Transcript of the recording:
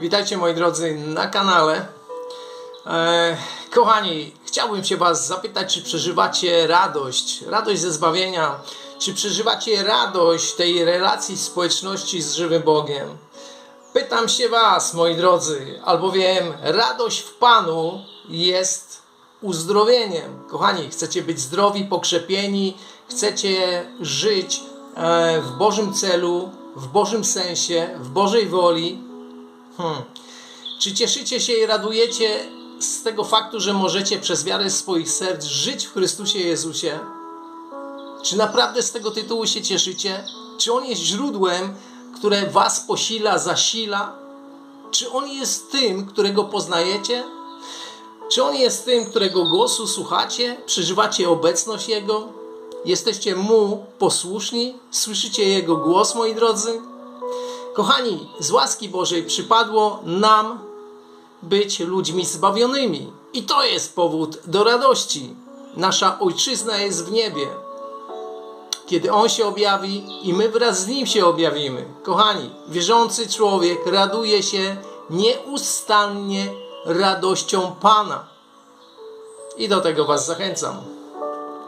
Witajcie moi drodzy na kanale. E, kochani, chciałbym się Was zapytać, czy przeżywacie radość, radość ze zbawienia, czy przeżywacie radość tej relacji społeczności z żywym Bogiem. Pytam się Was, moi drodzy, albowiem radość w Panu jest uzdrowieniem. Kochani, chcecie być zdrowi, pokrzepieni, chcecie żyć e, w Bożym celu, w Bożym sensie, w Bożej woli. Hmm. Czy cieszycie się i radujecie z tego faktu, że możecie przez wiarę swoich serc żyć w Chrystusie Jezusie? Czy naprawdę z tego tytułu się cieszycie? Czy On jest źródłem, które Was posila, zasila? Czy On jest tym, którego poznajecie? Czy On jest tym, którego głosu słuchacie? Przeżywacie obecność Jego? Jesteście Mu posłuszni? Słyszycie Jego głos, moi drodzy? Kochani, z łaski Bożej przypadło nam być ludźmi zbawionymi. I to jest powód do radości. Nasza ojczyzna jest w niebie. Kiedy On się objawi i my wraz z Nim się objawimy. Kochani, wierzący człowiek raduje się nieustannie radością Pana. I do tego Was zachęcam.